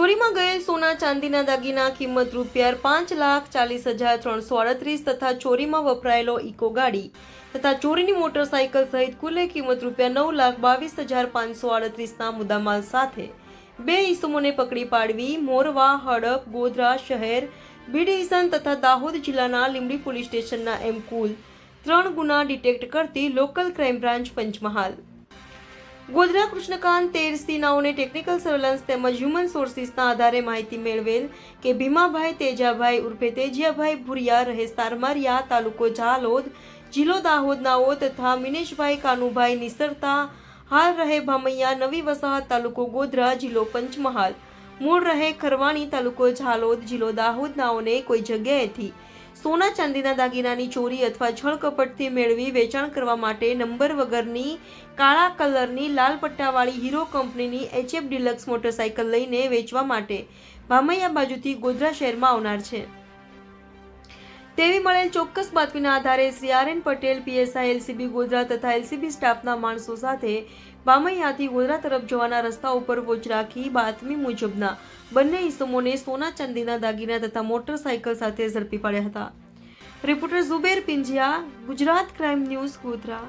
ચોરીમાં ગયેલ સોના ચાંદીના દાગીના, કિંમત રૂપિયા પાંચ લાખ ચાલીસ હજાર ત્રણસો આડત્રીસ તથા ચોરીમાં વપરાયેલો ઇકો ગાડી તથા ચોરીની મોટરસાયકલ સહિત કુલે કિંમત રૂપિયા નવ લાખ બાવીસ હજાર પાંચસો અડત્રીસના મુદ્દામાલ સાથે. બે ઈસમોને પકડી પાડવી મોરવા, હડપ, ગોધરા શહેર, બી તથા દાહોદ જિલ્લાના લીંબડી પોલીસ સ્ટેશનના એમ કુલ ત્રણ ગુના ડિટેક્ટ કરતી local crime branch Panchmahal. Godhra Krishnakant Terasi નાઓને ટેકનિકલ સર્વેલન્સ તેમજ હ્યુમન સોર્સિસના આધારે માહિતી મેળવેલ કે ભીમાભાઈ તેજાભાઈ ઉર્ફે તેજિયાભાઈ ભુરિયા રહે સારમારિયા તાલુકો ઝાલોદ, જિલ્લો દાહોદ નાઓ તથા મિનેશભાઈ કાનુભાઈ નિસરતા, હાલ રહે ભામૈયા, નવી વસાહત તાલુકો ગોધરા, જિલ્લો પંચમહાલ. મૂળ રહે ખરવાણી તાલુકો ઝાલોદ, જિલ્લો દાહોદ, નાઓને કોઈ જગ્યાએથી સોના ચાંદીના દાગીનાની ચોરી અથવા છળ કપટથી મેળવી વેચાણ કરવા માટે નંબર વગરની કાળા કલરની લાલ પટ્ટાવાળી હીરો કંપનીની એચએફ ડિલક્સ મોટરસાયકલ લઈને વેચવા માટે ભામૈયા બાજુથી ગોધરા શહેરમાં આવનાર છે. તેવી મળેલ ચોક્કસ બાતમીના આધારે Shri R N Patel, PSI, LCB Godhra તથા એલસીબી સ્ટાફના માણસો સાથે બામૈયાથી ગોધરા તરફ જવાના રસ્તા ઉપર વોચ રાખી બાતમી મુજબના બંને ઇસમોને સોના ચાંદીના દાગીના તથા મોટરસાયકલ સાથે ઝડપી પાડ્યા હતા. Reporter Zuber Pinjiya, Gujarat crime news Godhra.